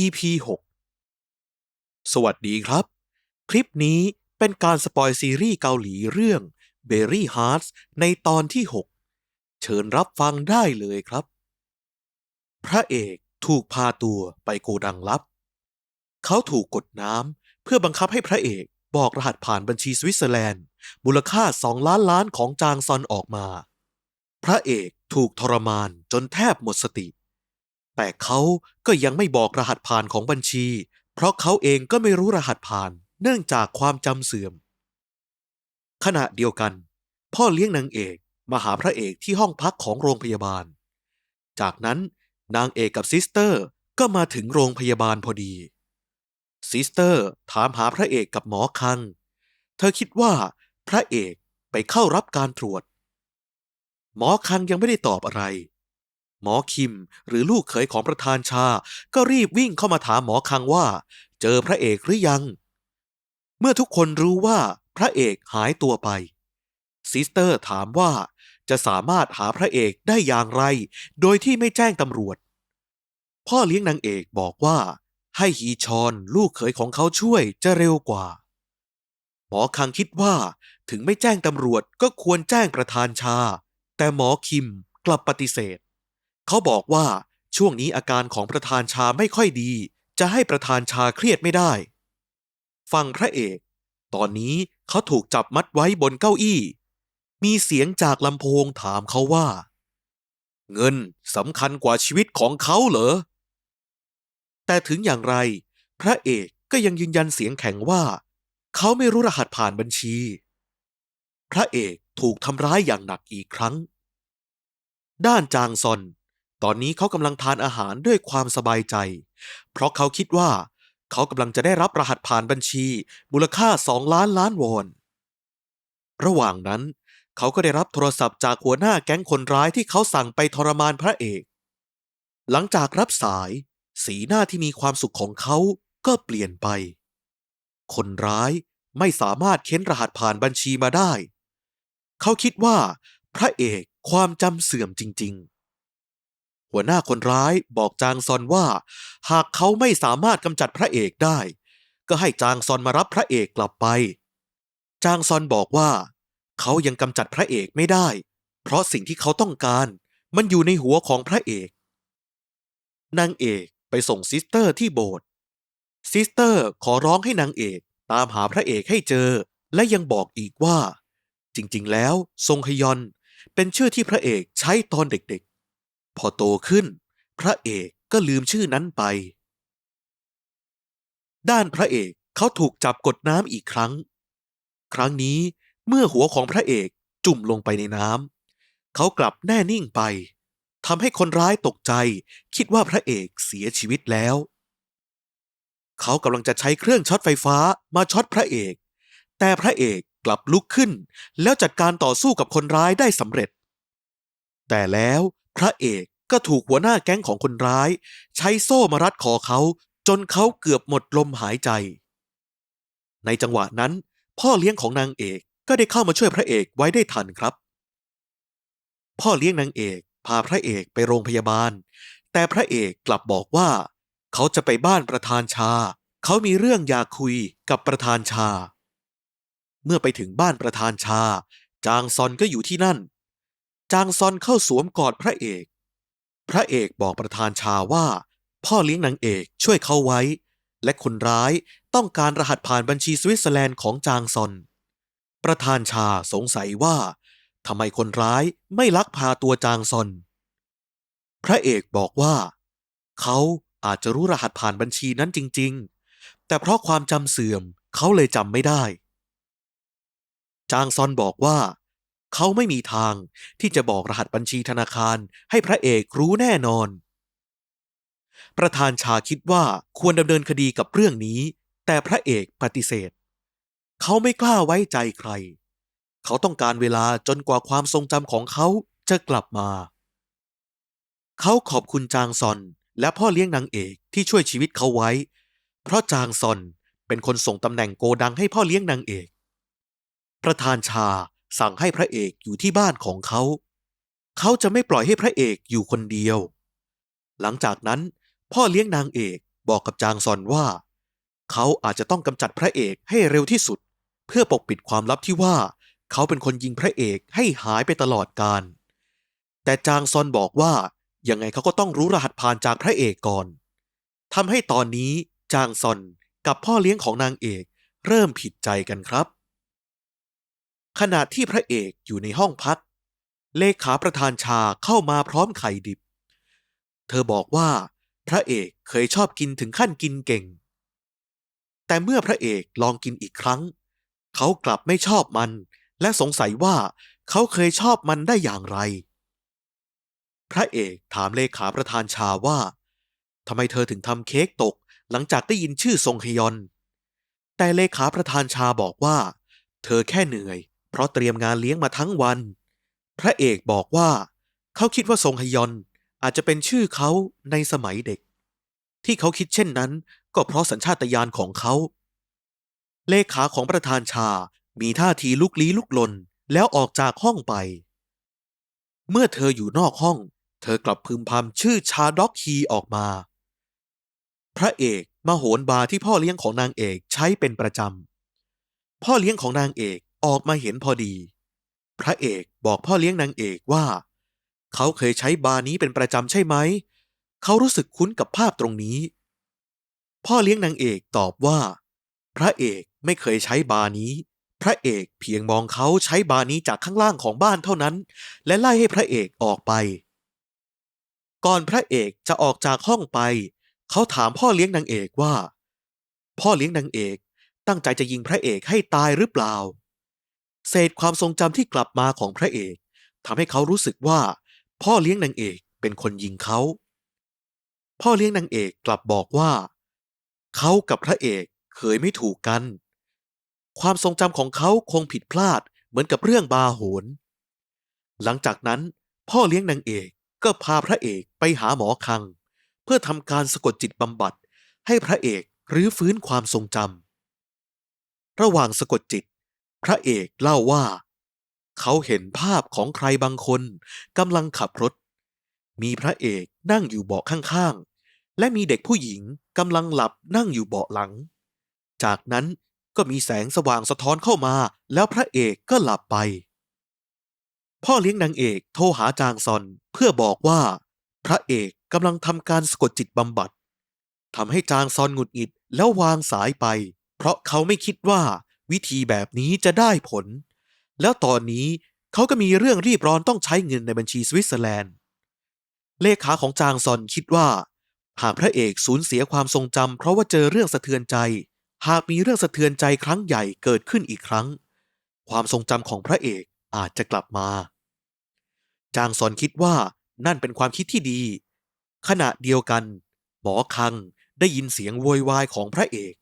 EP 6 สวัสดีครับ คลิปนี้เป็นการสปอยซีรีส์เกาหลีเรื่อง Berry Hearts ในตอนที่ 6 เชิญรับฟังได้เลยครับ พระเอกถูกพาตัวไปโกดังลับ เขาถูกกดน้ำเพื่อบังคับให้พระเอกบอกรหัสผ่านบัญชีสวิตเซอร์แลนด์ มูลค่า2ล้านล้านของจางซอนออกมา พระเอกถูกทรมานจนแทบหมดสติ แต่เขาก็ยังไม่บอกรหัสผ่านของบัญชี เพราะเขาเองก็ไม่รู้รหัสผ่าน เนื่องจากความจำเสื่อม ขณะเดียวกัน พ่อเลี้ยงนางเอกมาหาพระเอกที่ห้องพักของโรงพยาบาล จากนั้นนางเอกกับซิสเตอร์ก็มาถึงโรงพยาบาลพอดี ซิสเตอร์ถามหาพระเอกกับหมอคัง เธอคิดว่าพระเอกไปเข้ารับการตรวจ หมอคังยังไม่ได้ตอบอะไร หมอคิม หรือลูกเขยของประธานชา ก็รีบวิ่งเข้ามาถามหมอคังว่า เจอพระเอกหรือยัง เมื่อทุกคนรู้ว่าพระเอกหายตัวไป ซิสเตอร์ถามว่าจะสามารถหาพระเอกได้อย่างไร โดยที่ไม่แจ้งตำรวจ พ่อเลี้ยงนางเอกบอกว่า ให้ฮีชอนลูกเขยของเขาช่วยจะเร็วกว่า หมอคังคิดว่า ถึงไม่แจ้งตำรวจก็ควรแจ้งประธานชา แต่หมอคิมกลับปฏิเสธ เขาบอกว่าช่วงนี้อาการของประธานชาไม่ค่อยดี จะให้ประธานชาเครียดไม่ได้ ฟังพระเอก ตอนนี้เขาถูกจับมัดไว้บนเก้าอี้ มีเสียงจากลำโพงถามเขาว่า เงินสำคัญกว่าชีวิตของเขาเหรอ แต่ถึงอย่างไร พระเอกก็ยังยืนยันเสียงแข็งว่า เขาไม่รู้รหัสผ่านบัญชี พระเอกถูกทำร้ายอย่างหนักอีกครั้ง ด้านจางซอน ตอนนี้เขากำลังทานอาหารด้วยความสบายใจ เพราะเขาคิดว่า เขากำลังจะได้รับรหัสผ่านบัญชีมูลค่าสองล้านล้านวอน ระหว่างนั้น เขาก็ได้รับโทรศัพท์จากหัวหน้าแก๊งคนร้ายที่เขาสั่งไปทรมานพระเอก หลังจากรับสาย สีหน้าที่มีความสุขของเขาก็เปลี่ยนไป คนร้ายไม่สามารถเค้นรหัสผ่านบัญชีมาได้ เขาคิดว่า พระเอกความจำเสื่อมจริง ๆ หัวหน้าคนร้ายบอกจางซอนว่า หากเขาไม่สามารถกำจัดพระเอกได้ ก็ให้จางซอนมารับพระเอกกลับไป จางซอนบอกว่า เขายังกำจัดพระเอกไม่ได้ เพราะสิ่งที่เขาต้องการมันอยู่ในหัวของพระเอกนางเอกไปส่งซิสเตอร์ที่โบสถ์ซิสเตอร์ขอร้องให้นางเอกตามหาพระเอกให้เจอ และยังบอกอีกว่า จริงๆ แล้วทรงฮยอนเป็นชื่อที่พระเอกใช้ตอนเด็กๆ พอโตขึ้น พระเอกก็ลืมชื่อนั้นไป ด้านพระเอกเขาถูกจับกดน้ำอีกครั้ง ครั้งนี้เมื่อหัวของพระเอกจุ่มลงไปในน้ำเขากลับแน่นิ่งไปทำให้คนร้ายตกใจ คิดว่าพระเอกเสียชีวิตแล้ว เขากำลังจะใช้เครื่องช็อตไฟฟ้ามาช็อตพระเอก แต่พระเอกกลับลุกขึ้น แล้วจัดการต่อสู้กับคนร้ายได้สำเร็จ แต่แล้ว พระเอกก็ถูกหัวหน้าแก๊งของคนร้าย ใช้โซ่มารัดคอเขา จนเขาเกือบหมดลมหายใจ ในจังหวะนั้น พ่อเลี้ยงของนางเอกก็ได้เข้ามาช่วยพระเอกไว้ได้ทันครับ พ่อเลี้ยงนางเอกพาพระเอกไปโรงพยาบาล แต่พระเอกกลับบอกว่า เขาจะไปบ้านประธานชา เขามีเรื่องอยากคุยกับประธานชา เมื่อไปถึงบ้านประธานชา จางซอนก็อยู่ที่นั่น จางซอนเข้าสวมกอดพระเอก พระเอกบอกประธานชาว่า พ่อเลี้ยงนางเอกช่วยเขาไว้ และคนร้ายต้องการรหัสผ่านบัญชีสวิตเซอร์แลนด์ของจางซอน ประธานชาสงสัยว่าทำไมคนร้ายไม่ลักพาตัวจางซอน พระเอกบอกว่า เขาอาจจะรู้รหัสผ่านบัญชีนั้นจริง ๆ แต่เพราะความจำเสื่อมเขาเลยจำไม่ได้ จางซอนบอกว่า เขาไม่มีทางที่จะบอกรหัสบัญชีธนาคารให้พระเอกรู้แน่นอน ประธานชาคิดว่าควรดำเนินคดีกับเรื่องนี้ แต่พระเอกปฏิเสธ เขาไม่กล้าไว้ใจใคร เขาต้องการเวลาจนกว่าความทรงจำของเขาจะกลับมา เขาขอบคุณจางซอนและพ่อเลี้ยงนางเอกที่ช่วยชีวิตเขาไว้ เพราะจางซอนเป็นคนส่งตำแหน่งโกดังให้พ่อเลี้ยงนางเอก ประธานชา สั่งให้พระเอกอยู่ที่บ้านของเขา เขาจะไม่ปล่อยให้พระเอกอยู่คนเดียว หลังจากนั้น พ่อเลี้ยงนางเอกบอกกับจางซอนว่า เขาอาจจะต้องกำจัดพระเอกให้เร็วที่สุด เพื่อปกปิดความลับที่ว่า เขาเป็นคนยิงพระเอกให้หายไปตลอดกาลแต่จางซอนบอกว่ายังไงเขาก็ต้องรู้รหัสผ่านจากพระเอกก่อนทำให้ตอนนี้จางซอนกับพ่อเลี้ยงของนางเอกเริ่มผิดใจกันครับ ขณะที่พระเอกอยู่ในห้องพัก เลขาประธานชาเข้ามาพร้อมไข่ดิบ เธอบอกว่า พระเอกเคยชอบกินถึงขั้นกินเก่ง แต่เมื่อพระเอกลองกินอีกครั้ง เขากลับไม่ชอบมัน และสงสัยว่าเขาเคยชอบมันได้อย่างไร พระเอกถามเลขาประธานชาว่าทำไมเธอถึงทำเค้กตกหลังจากได้ยินชื่อทรงฮยอน แต่เลขาประธานชาบอกว่า เธอแค่เหนื่อย เพราะเตรียมงานเลี้ยงมาทั้งวัน พระเอกบอกว่า เขาคิดว่าทรงฮยอนอาจจะเป็นชื่อเขาในสมัยเด็ก ที่เขาคิดเช่นนั้น ก็เพราะสัญชาตญาณของเขา เลขาของประธานชา มีท่าทีลุกลี้ลุกลนแล้วออกจากห้องไป เมื่อเธออยู่นอกห้อง เธอกลับพึมพำชื่อชาด็อกฮีออกมา พระเอกมาโหนบาที่พ่อเลี้ยงของนางเอกใช้เป็นประจำ พ่อเลี้ยงของนางเอก ออกมาเห็นพอดี พระเอกบอกพ่อเลี้ยงนางเอกว่า เขาเคยใช้บาร์นี้เป็นประจำใช่ไหม เขารู้สึกคุ้นกับภาพตรงนี้ พ่อเลี้ยงนางเอกตอบว่า พระเอกไม่เคยใช้บาร์นี้ พระเอกเพียงมองเขาใช้บาร์นี้จากข้างล่างของบ้านเท่านั้น และไล่ให้พระเอกออกไป ก่อนพระเอกจะออกจากห้องไป เขาถามพ่อเลี้ยงนางเอกว่า พ่อเลี้ยงนางเอกตั้งใจจะยิงพระเอกให้ตายหรือเปล่า เศษความทรงจำที่กลับมาของพระเอกทำให้เขารู้สึกว่า พ่อเลี้ยงนางเอกเป็นคนยิงเขา พ่อเลี้ยงนางเอกกลับบอกว่า เขากับพระเอกเคยไม่ถูกกัน ความทรงจำของเขาคงผิดพลาดเหมือนกับเรื่องบาโหน หลังจากนั้น พ่อเลี้ยงนางเอกก็พาพระเอกไปหาหมอคัง เพื่อทำการสะกดจิตบำบัดให้พระเอกรื้อฟื้นความทรงจำระหว่างสะกดจิต พระเอกเล่าว่า เขาเห็นภาพของใครบางคนกำลังขับรถ มีพระเอกนั่งอยู่เบาะข้างๆ และมีเด็กผู้หญิงกำลังหลับนั่งอยู่เบาะหลัง จากนั้นก็มีแสงสว่างสะท้อนเข้ามาแล้วพระเอกก็หลับไป พ่อเลี้ยงนางเอกโทรหาจางซอนเพื่อบอกว่า พระเอกกำลังทำการสะกดจิตบำบัดทำให้จางซอนหงุดหงิดแล้ววางสายไป เพราะเขาไม่คิดว่า วิธีแบบนี้จะได้ผล แล้วตอนนี้เขาก็มีเรื่องรีบร้อนต้องใช้เงินในบัญชีสวิตเซอร์แลนด์ เลขาของจางซอนคิดว่า หากพระเอกสูญเสียความทรงจำเพราะว่าเจอเรื่องสะเทือนใจ หากมีเรื่องสะเทือนใจครั้งใหญ่เกิดขึ้นอีกครั้ง ความทรงจำของพระเอกอาจจะกลับมา จางซอนคิดว่านั่นเป็นความคิดที่ดี ขณะเดียวกัน หมอคังได้ยินเสียงโวยวายของพระเอก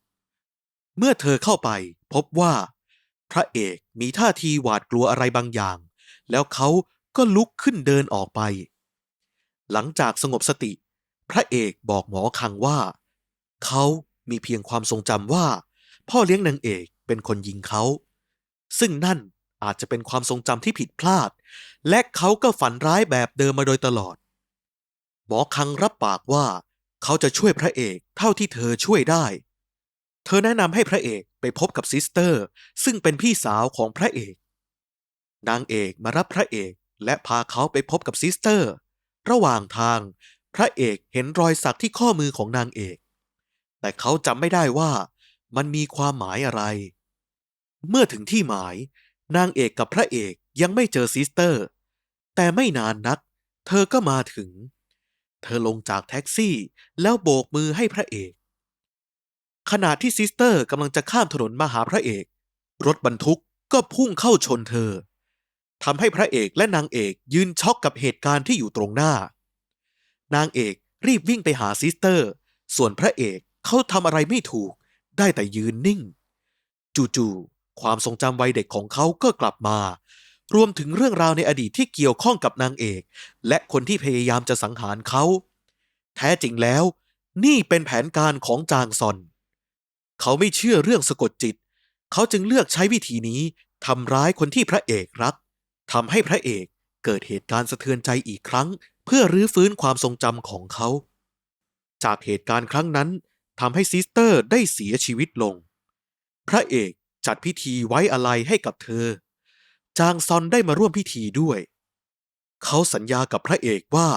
เมื่อเธอเข้าไปพบว่า พระเอกมีท่าทีหวาดกลัวอะไรบางอย่าง แล้วเขาก็ลุกขึ้นเดินออกไป หลังจากสงบสติ พระเอกบอกหมอคังว่า เขามีเพียงความทรงจำว่า พ่อเลี้ยงนางเอกเป็นคนยิงเขา ซึ่งนั่นอาจจะเป็นความทรงจำที่ผิดพลาด และเขาก็ฝันร้ายแบบเดิมมาโดยตลอด หมอคังรับปากว่า เขาจะช่วยพระเอกเท่าที่เธอช่วยได้ ธอแนะนำให้พระเอกไปพบกับซิสเตอร์ ซึ่งเป็นพี่สาวของพระเอก นางเอกมารับพระเอกและพาเขาไปพบกับซิสเตอร์ ระหว่างทาง พระเอกเห็นรอยสักที่ข้อมือของนางเอก แต่เขาจำไม่ได้ว่ามันมีความหมายอะไร เมื่อถึงที่หมาย นางเอกกับพระเอกยังไม่เจอซิสเตอร์ แต่ไม่นานนัก เธอก็มาถึง เธอลงจากแท็กซี่แล้วโบกมือให้พระเอก ขณะที่ซิสเตอร์กำลังจะข้ามถนนมาหาพระเอก รถบรรทุกก็พุ่งเข้าชนเธอทำให้พระเอกและนางเอกยืนช็อกกับเหตุการณ์ที่อยู่ตรงหน้า นางเอกรีบวิ่งไปหาซิสเตอร์ ส่วนพระเอกเขาทำอะไรไม่ถูก ได้แต่ยืนนิ่ง จู่ๆความทรงจำวัยเด็กของเขาก็กลับมา รวมถึงเรื่องราวในอดีตที่เกี่ยวข้องกับนางเอก และคนที่พยายามจะสังหารเขา แท้จริงแล้ว นี่เป็นแผนการของจางซอน เขาไม่เชื่อเรื่องสะกดจิต เขาจึงเลือกใช้วิธีนี้ทำร้ายคนที่พระเอกรักทำให้พระเอกเกิดเหตุการณ์สะเทือนใจอีกครั้ง เพื่อรื้อฟื้นความทรงจำของเขา จากเหตุการณ์ครั้งนั้นทำให้ซิสเตอร์ได้เสียชีวิตลง พระเอกจัดพิธีไว้อะไรให้กับเธอ จางซอนได้มาร่วมพิธีด้วย เขาสัญญากับพระเอกว่า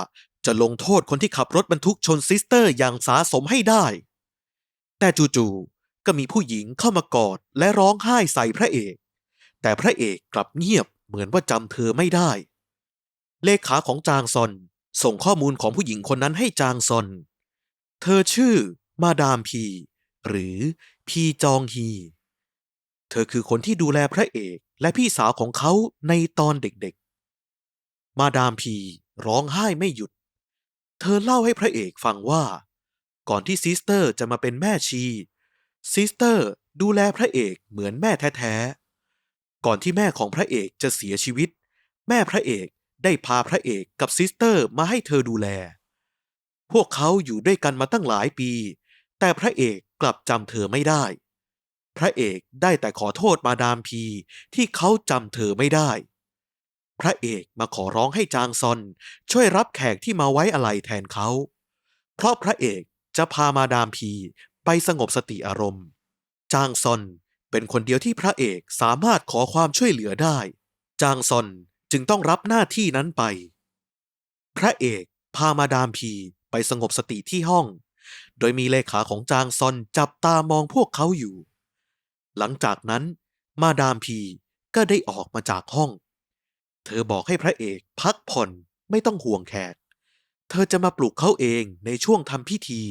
จะลงโทษคนที่ขับรถบรรทุกชนซิสเตอร์อย่างสาสมให้ได้ แต่จู่ๆ ก็มีผู้หญิงเข้ามากอดและร้องไห้ใส่พระเอก แต่พระเอกกลับเงียบเหมือนว่าจำเธอไม่ได้ เลขาของจางซอนส่งข้อมูลของผู้หญิงคนนั้นให้จางซอน เธอชื่อ มาดามพี หรือพีจองฮี เธอคือคนที่ดูแลพระเอกและพี่สาวของเขาในตอนเด็กๆ มาดามพีร้องไห้ไม่หยุด เธอเล่าให้พระเอกฟังว่า ก่อนที่ซิสเตอร์จะมาเป็นแม่ชี ซิสเตอร์ดูแลพระเอกเหมือนแม่แท้ๆ ก่อนที่แม่ของพระเอกจะเสียชีวิต แม่พระเอกได้พาพระเอกกับซิสเตอร์มาให้เธอดูแล พวกเขาอยู่ด้วยกันมาตั้งหลายปี แต่พระเอกกลับจำเธอไม่ได้ พระเอกได้แต่ขอโทษมาดามพีที่เขาจำเธอไม่ได้ พระเอกมาขอร้องให้จางซอน ช่วยรับแขกที่มาไว้อะไรแทนเขา เพราะพระเอกจะพามาดามพี ไปสงบสติอารมณ์ จางซอนเป็นคนเดียวที่พระเอกสามารถขอความช่วยเหลือได้ จางซอนจึงต้องรับหน้าที่นั้นไป พระเอกพามาดามพีไปสงบสติที่ห้อง โดยมีเลขาของจางซอนจับตามองพวกเขาอยู่ หลังจากนั้นมาดามพีก็ได้ออกมาจากห้อง เธอบอกให้พระเอกพักผ่อนไม่ต้องห่วงแขก เธอจะมาปลุกเขาเองในช่วงทำพิธี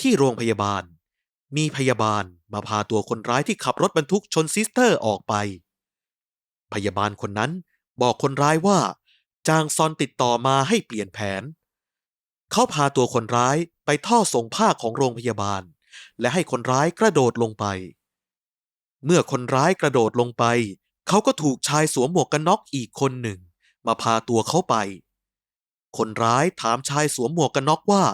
ที่โรงพยาบาล มีพยาบาลมาพาตัวคนร้ายที่ขับรถบรรทุกชนซิสเตอร์ออกไป พยาบาลคนนั้นบอกคนร้ายว่า จางซอนติดต่อมาให้เปลี่ยนแผน เขาพาตัวคนร้ายไปท่อส่งผ้าของโรงพยาบาล และให้คนร้ายกระโดดลงไป เมื่อคนร้ายกระโดดลงไป เขาก็ถูกชายสวมหมวกกันน็อกอีกคนหนึ่ง มาพาตัวเขาไป คนร้ายถามชายสวมหมวกกันน็อกว่า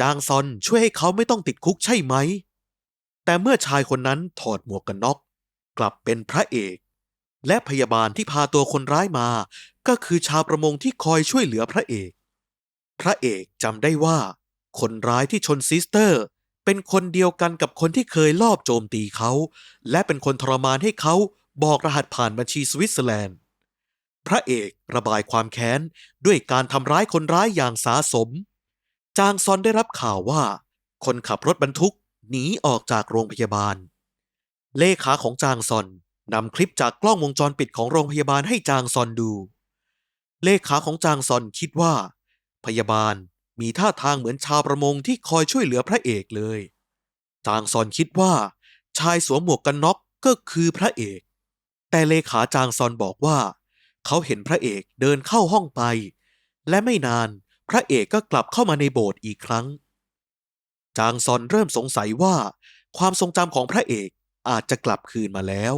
จางซอนช่วยให้เขาไม่ต้องติดคุกใช่ไหม แต่เมื่อชายคนนั้นถอดหมวกกันน็อกกลับเป็นพระเอก และพยาบาลที่พาตัวคนร้ายมา ก็คือชาวประมงที่คอยช่วยเหลือพระเอก พระเอกจำได้ว่า คนร้ายที่ชนซิสเตอร์ เป็นคนเดียวกันกับคนที่เคยลอบโจมตีเขา และเป็นคนทรมานให้เขาบอกรหัสผ่านบัญชีสวิตเซอร์แลนด์ พระเอกระบายความแค้นด้วยการทำร้ายคนร้ายอย่างสาสม จางซอนได้รับข่าวว่า คนขับรถบรรทุกหนีออกจากโรงพยาบาล เลขาของจางซอนนำคลิปจากกล้องวงจรปิดของโรงพยาบาลให้จางซอนดู เลขาของจางซอนคิดว่า พยาบาลมีท่าทางเหมือนชาวประมงที่คอยช่วยเหลือพระเอกเลย จางซอนคิดว่า ชายสวมหมวกกันน็อกก็คือพระเอก แต่เลขาจางซอนบอกว่า เขาเห็นพระเอกเดินเข้าห้องไป และไม่นาน พระเอกก็กลับเข้ามาในโบสถ์อีกครั้ง จางซอนเริ่มสงสัยว่า ความทรงจำของพระเอกอาจจะกลับคืนมาแล้ว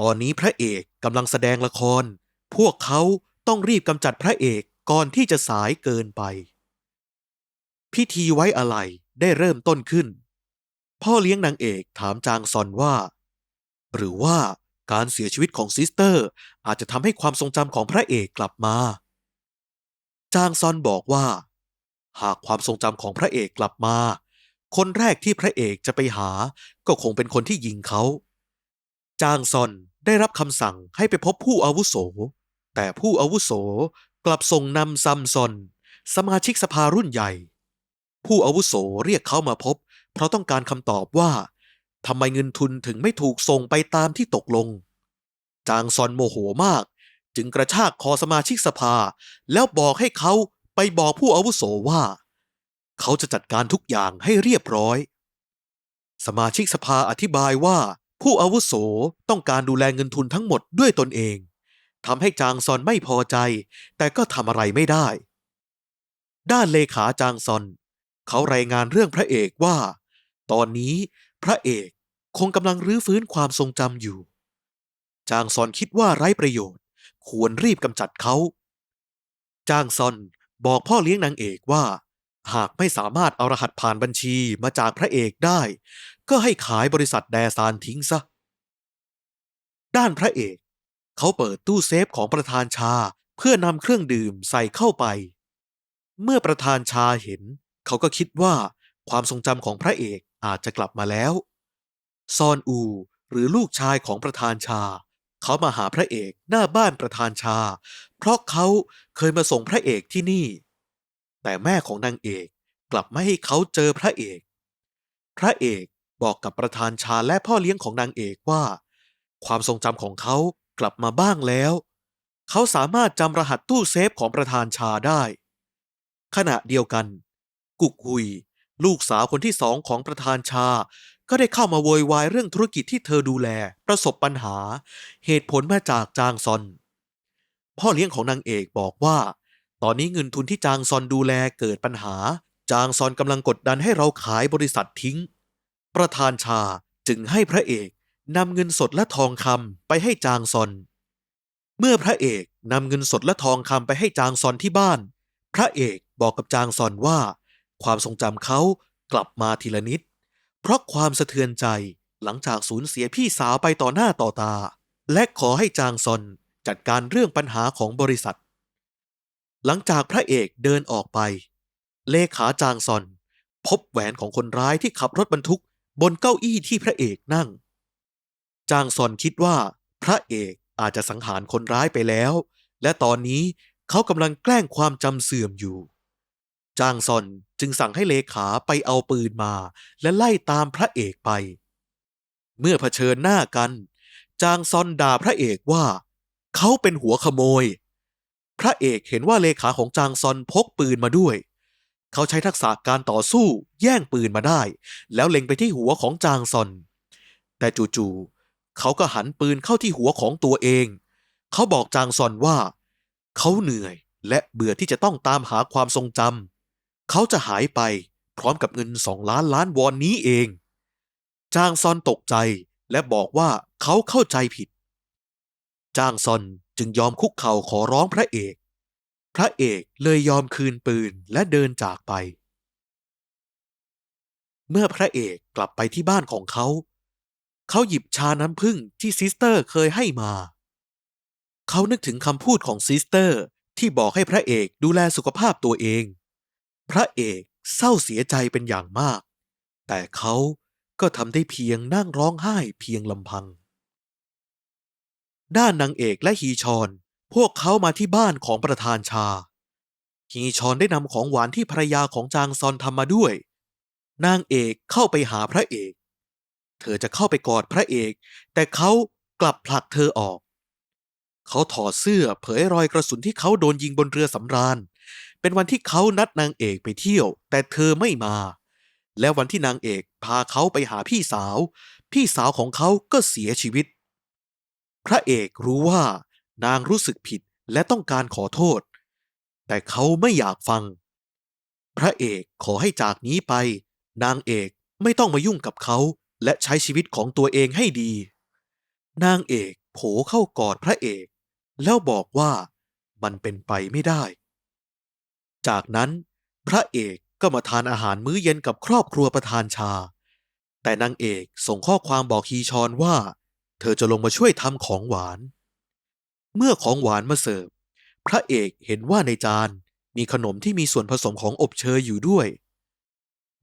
ตอนนี้พระเอกกำลังแสดงละคร พวกเขาต้องรีบกำจัดพระเอกก่อนที่จะสายเกินไป พิธีไว้อะไรได้เริ่มต้นขึ้น พ่อเลี้ยงนางเอกถามจางซอนว่า หรือว่าการเสียชีวิตของซิสเตอร์อาจจะทำให้ความทรงจำของพระเอกกลับมา จางซอนบอกว่า หากความทรงจำของพระเอกกลับมา คนแรกที่พระเอกจะไปหา ก็คงเป็นคนที่ยิงเขา จางซอนได้รับคำสั่งให้ไปพบผู้อาวุโส แต่ผู้อาวุโสกลับส่งนำซัมซอน สมาชิกสภารุ่นใหญ่ ผู้อาวุโสเรียกเขามาพบ เพราะต้องการคำตอบว่าทำไมเงินทุนถึงไม่ถูกส่งไปตามที่ตกลง จางซอนโมโหมาก จึงกระชากคอสมาชิกสภา แล้วบอกให้เขาไปบอกผู้อาวุโสว่า เขาจะจัดการทุกอย่างให้เรียบร้อย สมาชิกสภาอธิบายว่า ผู้อาวุโสต้องการดูแลเงินทุนทั้งหมดด้วยตนเองทำให้จางซอนไม่พอใจ แต่ก็ทำอะไรไม่ได้ ด้านเลขาจางซอน เขารายงานเรื่องพระเอกว่า ตอนนี้พระเอกคงกำลังรื้อฟื้นความทรงจำอยู่ จางซอนคิดว่าไร้ประโยชน์ ควรรีบกำจัดเขา จางซอนบอกพ่อเลี้ยงนางเอกว่า หากไม่สามารถเอารหัสผ่านบัญชีมาจากพระเอกได้ ก็ให้ขายบริษัทแดซานทิ้งซะ ด้านพระเอก เขาเปิดตู้เซฟของประธานชาเพื่อนำเครื่องดื่มใส่เข้าไป เมื่อประธานชาเห็น เขาก็คิดว่าความทรงจำของพระเอกอาจจะกลับมาแล้ว ซอนอูหรือลูกชายของประธานชา เขามาหาพระเอกหน้าบ้านประธานชา เพราะเขาเคยมาส่งพระเอกที่นี่ แต่แม่ของนางเอกกลับไม่ให้เขาเจอพระเอก พระเอกบอกกับประธานชาและพ่อเลี้ยงของนางเอกว่า ความทรงจำของเขากลับมาบ้างแล้ว เขาสามารถจำรหัสตู้เซฟของประธานชาได้ ขณะเดียวกัน กุกหุย ลูกสาวคนที่สองของประธานชา ก็ได้เข้ามาโวยวายเรื่องธุรกิจที่เธอดูแล ประสบปัญหา เหตุผลมาจากจางซอน พ่อเลี้ยงของนางเอกบอกว่า ตอนนี้เงินทุนที่จางซอนดูแลเกิดปัญหา จางซอนกำลังกดดันให้เราขายบริษัททิ้ง ประธานชาจึงให้พระเอกนำเงินสดและทองคำไปให้จางซอน เมื่อพระเอกนำเงินสดและทองคำไปให้จางซอนที่บ้าน พระเอกบอกกับจางซอนว่า ความทรงจำเขากลับมาทีละนิด เพราะความสะเทือนใจหลังจากสูญเสียพี่สาวไปต่อหน้าต่อตา และขอให้จางซอนจัดการเรื่องปัญหาของบริษัท หลังจากพระเอกเดินออกไป เลขาจางซอน พบแหวนของคนร้ายที่ขับรถบรรทุกบนเก้าอี้ที่พระเอกนั่ง จางซอนคิดว่า พระเอกอาจจะสังหารคนร้ายไปแล้ว และตอนนี้เขากำลังแกล้งความจำเสื่อมอยู่ จางซอนจึงสั่งให้เลขาไปเอาปืนมา และไล่ตามพระเอกไป เมื่อเผชิญหน้ากัน จางซอนด่าพระเอกว่า เขาเป็นหัวขโมย พระเอกเห็นว่าเลขาของจางซอนพกปืนมาด้วย เขาใช้ทักษะการต่อสู้แย่งปืนมาได้ แล้วเล็งไปที่หัวของจางซอน แต่จู่ๆเขาก็หันปืนเข้าที่หัวของตัวเอง เขาบอกจางซอนว่า เขาเหนื่อยและเบื่อที่จะต้องตามหาความทรงจำ เขาจะหายไปพร้อมกับเงินสองล้านล้านวอนนี้เอง จางซอนตกใจและบอกว่าเขาเข้าใจผิด จางซอนจึงยอมคุกเข่าขอร้องพระเอก พระเอกเลยยอมคืนปืนและเดินจากไป เมื่อพระเอกกลับไปที่บ้านของเขา เขาหยิบชาน้ำผึ้งที่ซิสเตอร์เคยให้มา เขานึกถึงคำพูดของซิสเตอร์ที่บอกให้พระเอกดูแลสุขภาพตัวเอง พระเอกเศร้าเสียใจเป็นอย่างมาก แต่เขาก็ทำได้เพียงนั่งร้องไห้เพียงลำพัง ด้านนางเอกและฮีชอน พวกเขามาที่บ้านของประธานชา ฮีชอนได้นำของหวานที่ภรรยาของจางซอนทำมาด้วย นางเอกเข้าไปหาพระเอก เธอจะเข้าไปกอดพระเอก แต่เขากลับผลักเธอออก เขาถอดเสื้อเผยรอยกระสุนที่เขาโดนยิงบนเรือสำราญ เป็นวันที่เขานัดนางเอกไปเที่ยว แต่เธอไม่มา และวันที่นางเอกพาเขาไปหาพี่สาว พี่สาวของเขาก็เสียชีวิต พระเอกรู้ว่านางรู้สึกผิดและต้องการขอโทษ แต่เขาไม่อยากฟัง พระเอกขอให้จากนี้ไป นางเอกไม่ต้องมายุ่งกับเขา และใช้ชีวิตของตัวเองให้ดี นางเอกโผเข้ากอดพระเอก แล้วบอกว่ามันเป็นไปไม่ได้ จากนั้นพระเอกก็มาทานอาหารมื้อเย็นกับครอบครัวประธานชา แต่นางเอกส่งข้อความบอกฮีชอนว่า เธอจะลงมาช่วยทำของหวาน เมื่อของหวานมาเสิร์ฟ พระเอกเห็นว่าในจานมีขนมที่มีส่วนผสมของอบเชยอยู่ด้วย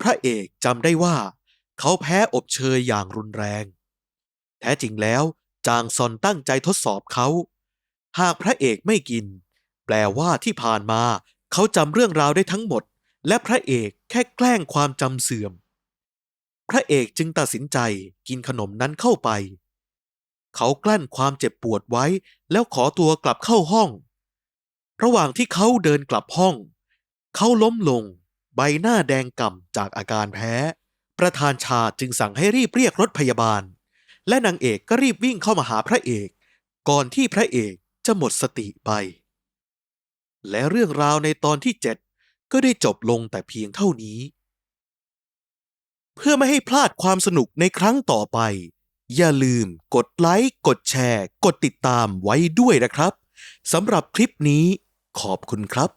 พระเอกจำได้ว่า เขาแพ้อบเชยอย่างรุนแรง แท้จริงแล้วจางซอนตั้งใจทดสอบเขา หากพระเอกไม่กิน แปลว่าที่ผ่านมา เขาจำเรื่องราวได้ทั้งหมด และพระเอกแค่แกล้งความจำเสื่อม พระเอกจึงตัดสินใจกินขนมนั้นเข้าไป เขากลั้นความเจ็บปวดไว้แล้วขอตัวกลับเข้าห้อง ระหว่างที่เขาเดินกลับห้อง เขาล้มลง ใบหน้าแดงก่ำจากอาการแพ้ ประธานชาจึงสั่งให้รีบเรียกรถพยาบาล และนางเอกก็รีบวิ่งเข้ามาหาพระเอก ก่อนที่พระเอกจะหมดสติไป และเรื่องราวในตอนที่ 7 ก็ได้จบลงแต่เพียงเท่านี้ เพื่อไม่ให้พลาดความสนุกในครั้งต่อไป อย่าลืมกดไลค์ กดแชร์ กดติดตามไว้ด้วยนะครับสำหรับคลิปนี้ขอบคุณครับ